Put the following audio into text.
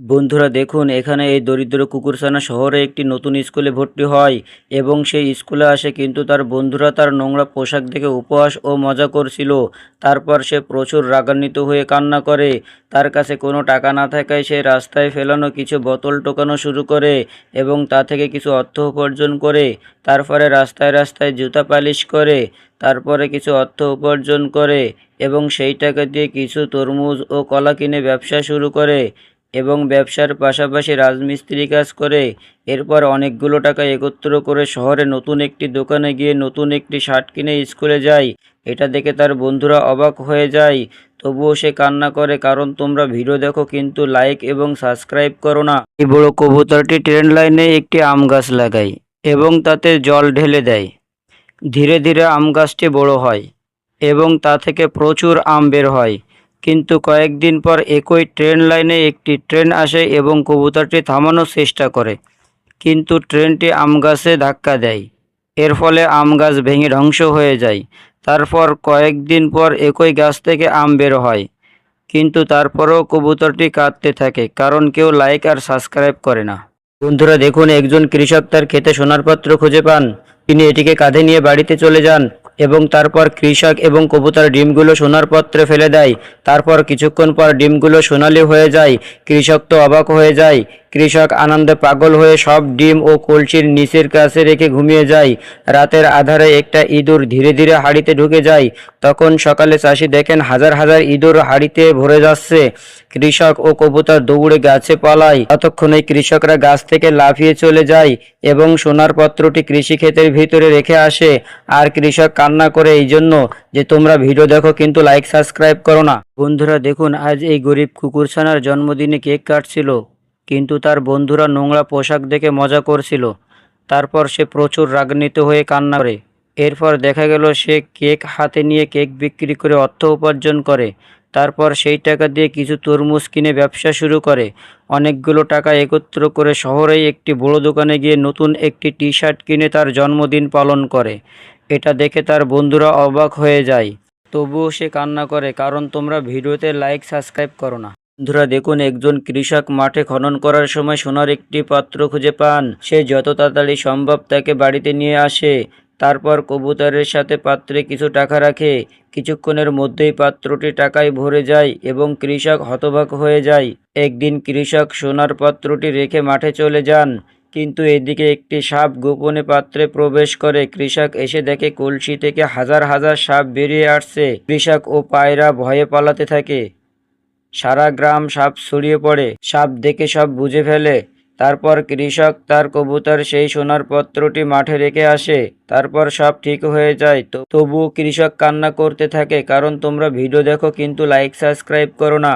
বন্ধুরা দেখুন, এখানে এই দরিদ্র কুকুরছানা শহরে একটি নতুন স্কুলে ভর্তি হয় এবং সেই স্কুলে আসে কিন্তু তার বন্ধুরা তার নোংরা পোশাক দেখে উপহাস ও মজা করছিল। তারপর সে প্রচুর রাগান্বিত হয়ে কান্না করে। তার কাছে কোনো টাকা না থাকায় সে রাস্তায় ফেলানো কিছু বোতল টোকানো শুরু করে এবং তা থেকে কিছু অর্থ উপার্জন করে। তারপরে রাস্তায় রাস্তায় জুতা পালিশ করে, তারপরে কিছু অর্থ উপার্জন করে এবং সেই টাকা দিয়ে কিছু তরমুজ ও কলা কিনে ব্যবসা শুরু করে। এবং ব্যবসার পাশাপাশি রাজমিস্ত্রি কাজ করে। এরপর অনেকগুলো টাকা একত্র করে শহরে নতুন একটি দোকানে গিয়ে নতুন একটি শার্ট কিনে স্কুলে যায় এটা দেখে তার বন্ধুরা অবাক হয়ে যায়। তবুও সে কান্না করে, কারণ তোমরা ভিডিও দেখো, কিন্তু লাইক এবং সাবস্ক্রাইব করো না। এই বড় কবুতরটি ট্রেন লাইনে একটি আম গাছ লাগায় এবং তাতে জল ঢেলে দেয়। ধীরে ধীরে আম গাছটি বড় হয় এবং তা থেকে প্রচুর আম বের হয়। কিন্তু কয়েকদিন পর একই ট্রেন লাইনে একটি ট্রেন আসে এবং কবুতরটি থামানোর চেষ্টা করে। কিন্তু ট্রেনটি আম গাছে ধাক্কা দেয়। এর ফলে আম গাছ ভেঙে ধ্বংস হয়ে যায়। তারপর কয়েকদিন পর একই গাছ থেকে আম বের হয়। কিন্তু তারপরেও কবুতরটি কাঁদতে থাকে, কারণ কেউ লাইক আর সাবস্ক্রাইব করে না। বন্ধুরা, দেখুন, একজন কৃষক তার ক্ষেতে সোনার পাত্র খুঁজে পান। তিনি এটিকে কাঁধে নিয়ে বাড়িতে চলে যান। এবং তারপর কৃষক এবং কবুতর ডিমগুলো সোনার পাত্রে ফেলে দেয়। তারপর কিছুক্ষণ পর ডিমগুলো সোনালি হয়ে যায়, কৃষক তো অবাক হয়ে যায়। কৃষক আনন্দে পাগল হয়ে সব ডিম ও কলসির নিচের কাছে রেখে ঘুমিয়ে যায়। রাতের আধারে একটা ইঁদুর ধীরে ধীরে হাড়িতে ঢুকে যায়। তখন সকালে চাষি দেখেন হাজার হাজার ইঁদুর হাড়িতে ভরে যাচ্ছে। কৃষক ও কবুতর দৌড়ে গাছে পালায়। ততক্ষণে কৃষকরা গাছ থেকে লাফিয়ে চলে যায় এবং সোনার পত্রটি কৃষি ক্ষেতের ভিতরে রেখে আসে। আর কৃষক কান্না করে এই জন্য যে, তোমরা ভিডিও দেখো কিন্তু লাইক, সাবস্ক্রাইব করো না। বন্ধুরা, দেখুন, আজ এই গরিব কুকুরছানার জন্মদিনে কেক কাটছিল। কিন্তু তার বন্ধুরা নোংরা পোশাক দেখে মজা করছিল। তারপর সে প্রচুর রাগান্বিত হয়ে কান্না করে। এরপর দেখা গেল, সে কেক হাতে নিয়ে কেক বিক্রি করে অর্থ উপার্জন করে। তারপর সেই টাকা দিয়ে কিছু তরমুজ কিনে ব্যবসা শুরু করে। অনেকগুলো টাকা একত্র করে শহরেই একটি বড় দোকানে গিয়ে নতুন একটি টি শার্ট কিনে তার জন্মদিন পালন করে। এটা দেখে তার বন্ধুরা অবাক হয়ে যায়। তবুও সে কান্না করে, কারণ তোমরা ভিডিওতে লাইক, সাবস্ক্রাইব করো না। বন্ধুরা, দেখুন, একজন কৃষক মাঠে খনন করার সময় সোনার একটি পাত্র খুঁজে পান। সে যত তাড়াতাড়ি সম্ভব তাকে বাড়িতে নিয়ে আসে। তারপর কবুতরের সাথে পাত্রে কিছু টাকা রাখে। কিছুক্ষণের মধ্যেই পাত্রটি টাকায় ভরে যায় এবং কৃষক হতবাক হয়ে যায়। একদিন কৃষক সোনার পাত্রটি রেখে মাঠে চলে যান, কিন্তু এদিকে একটি সাপ গোপনে পাত্রে প্রবেশ করে। কৃষক এসে দেখে কলসি থেকে হাজার হাজার সাপ বেরিয়ে আসছে। কৃষক ও পায়রা ভয়ে পালাতে থাকে। সারা গ্রাম সাপ ছড়িয়ে পড়ে। সাপ দেখে সব বুঝে ফেলে। তারপর কৃষক তার কবুতর সেই সোনার পত্রটি মাঠে রেখে আসে। তারপর সব ঠিক হয়ে যায়। তো তবুও কৃষক কান্না করতে থাকে, কারণ তোমরা ভিডিও দেখো, কিন্তু লাইক সাবস্ক্রাইব করো না।